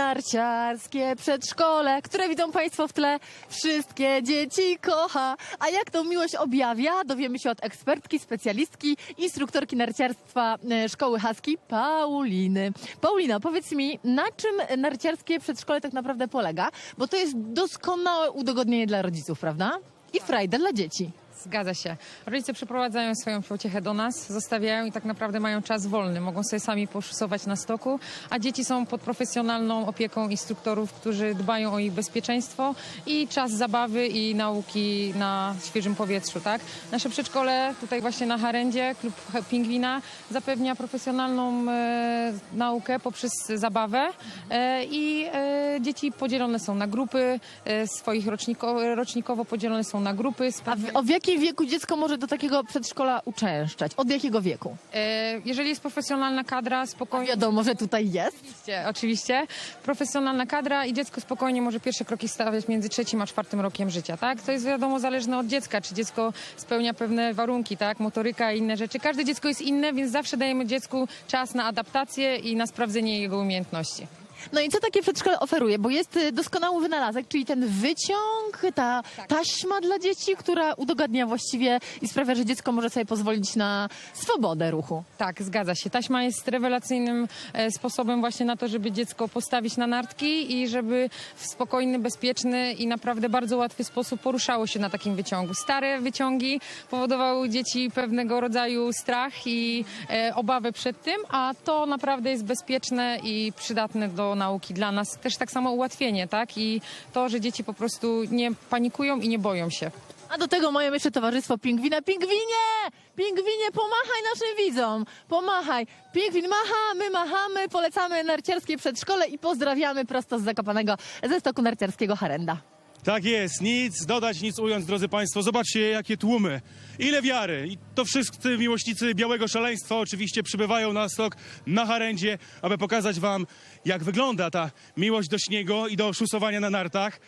Narciarskie przedszkole, które widzą Państwo w tle, wszystkie dzieci kocha. A jak tą miłość objawia, dowiemy się od ekspertki, specjalistki, instruktorki narciarstwa e, Szkoły Haski, Pauliny. Paulina, powiedz mi, na czym narciarskie przedszkole tak naprawdę polega? Bo to jest doskonałe udogodnienie dla rodziców, prawda? I frajda dla dzieci. Zgadza się. Rodzice przyprowadzają swoją pociechę do nas, zostawiają i tak naprawdę mają czas wolny. Mogą sobie sami poszusować na stoku, a dzieci są pod profesjonalną opieką instruktorów, którzy dbają o ich bezpieczeństwo i czas zabawy i nauki na świeżym powietrzu. Tak? Nasze przedszkole tutaj właśnie na Harendzie, klub Pingwina zapewnia profesjonalną e, naukę poprzez zabawę e, i e, dzieci podzielone są na grupy, e, swoich roczniko, rocznikowo podzielone są na grupy. A w, o w jakim wieku dziecko może do takiego przedszkola uczęszczać? Od jakiego wieku? E, Jeżeli jest profesjonalna kadra, spokojnie. Wiadomo, że tutaj jest. Oczywiście, oczywiście. Profesjonalna kadra i dziecko spokojnie może pierwsze kroki stawiać między trzecim a czwartym rokiem życia, tak? To jest wiadomo zależne od dziecka, czy dziecko spełnia pewne warunki, tak? Motoryka i inne rzeczy. Każde dziecko jest inne, więc zawsze dajemy dziecku czas na adaptację i na sprawdzenie jego umiejętności. No i co takie przedszkole oferuje? Bo jest y, doskonały wynalazek, czyli ten wyciąg, ta taśma dla dzieci, która udogadnia właściwie i sprawia, że dziecko może sobie pozwolić na swobodę ruchu. Tak, zgadza się. Taśma jest rewelacyjnym e, sposobem właśnie na to, żeby dziecko postawić na nartki i żeby w spokojny, bezpieczny i naprawdę bardzo łatwy sposób poruszało się na takim wyciągu. Stare wyciągi powodowały dzieci pewnego rodzaju strach i e, obawę przed tym, a to naprawdę jest bezpieczne i przydatne do nauki dla nas. Też tak samo ułatwienie, tak? I to, że dzieci po prostu nie panikują i nie boją się. A do tego mają jeszcze towarzystwo pingwina. Pingwinie! Pingwinie, pomachaj naszym widzom! Pomachaj! Pingwin macha, my machamy, polecamy narciarskie przedszkole i pozdrawiamy prosto z Zakopanego ze stoku narciarskiego Harenda. Tak jest, nic dodać, nic ująć, drodzy Państwo. Zobaczcie, jakie tłumy. Ile wiary. I to wszyscy miłośnicy białego szaleństwa oczywiście przybywają na stok na Harendzie, aby pokazać Wam, jak wygląda ta miłość do śniegu i do szusowania na nartach.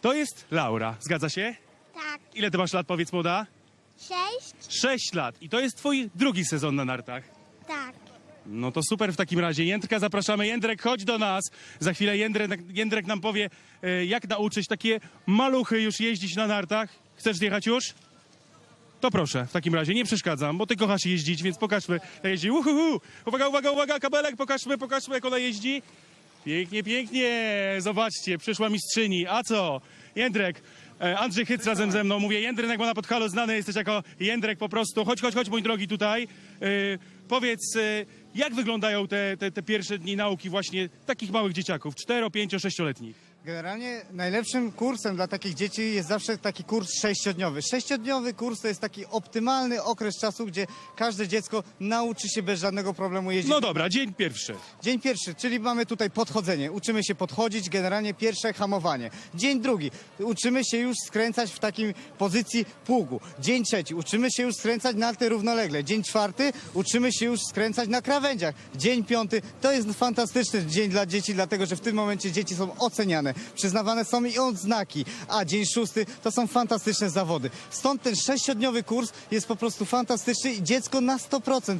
To jest Laura, zgadza się? Tak, Ile Ty masz lat, powiedz młoda? sześć? Sześć lat. I to jest Twój drugi sezon na nartach. No to super w takim razie. Jędrka zapraszamy. Jędrek, chodź do nas. Za chwilę Jędrek, Jędrek nam powie, e, jak nauczyć takie maluchy już jeździć na nartach. Chcesz zjechać już? To proszę, w takim razie nie przeszkadzam, bo ty kochasz jeździć, więc pokażmy, jak jeździ. Uhuhu. Uwaga, uwaga, uwaga, kabelek, pokażmy, pokażmy, jak ona jeździ. Pięknie, pięknie. Zobaczcie, przyszła mistrzyni. A co? Jędrek, Andrzej Hyc razem ze mną. Mówię, Jędrek jak na Podhalu znany jesteś jako Jędrek po prostu. Chodź, chodź, chodź, mój drogi tutaj. E, powiedz, e, jak wyglądają te, te, te pierwsze dni nauki właśnie takich małych dzieciaków, 4, 5, 6-letnich? Generalnie najlepszym kursem dla takich dzieci jest zawsze taki kurs sześciodniowy. Sześciodniowy kurs to jest taki optymalny okres czasu, gdzie każde dziecko nauczy się bez żadnego problemu jeździć. No dobra, dzień pierwszy. Dzień pierwszy, czyli mamy tutaj podchodzenie. Uczymy się podchodzić, generalnie pierwsze hamowanie. Dzień drugi, uczymy się już skręcać w takiej pozycji pługu. Dzień trzeci, uczymy się już skręcać na te równolegle. Dzień czwarty, uczymy się już skręcać na krawędziach. Dzień piąty, to jest fantastyczny dzień dla dzieci, dlatego że w tym momencie dzieci są oceniane. Przyznawane są i odznaki. A dzień szósty, to są fantastyczne zawody. Stąd ten sześciodniowy kurs jest po prostu fantastyczny i dziecko na 100%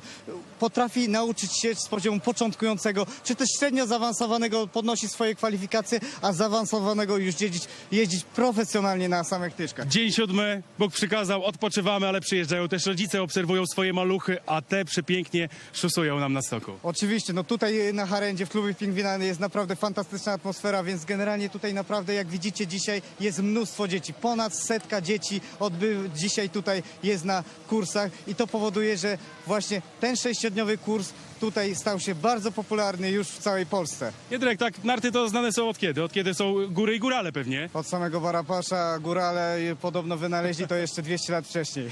potrafi nauczyć się z poziomu początkującego, czy też średnio zaawansowanego podnosi swoje kwalifikacje, a zaawansowanego już jeździć, jeździć profesjonalnie na samych tyczkach. Dzień siódmy, Bóg przykazał, odpoczywamy, ale przyjeżdżają też rodzice, obserwują swoje maluchy, a te przepięknie szusują nam na stoku. Oczywiście, no tutaj na Harendzie w klubie Pingwina jest naprawdę fantastyczna atmosfera, więc generalnie tutaj naprawdę, jak widzicie dzisiaj, jest mnóstwo dzieci. Ponad setka dzieci odby dzisiaj tutaj jest na kursach i to powoduje, że właśnie ten sześciodniowy kurs tutaj stał się bardzo popularny już w całej Polsce. Jędrek, tak, narty to znane są od kiedy? Od kiedy są góry i górale pewnie? Od samego Barapasza górale podobno wynaleźli to jeszcze 200 lat wcześniej.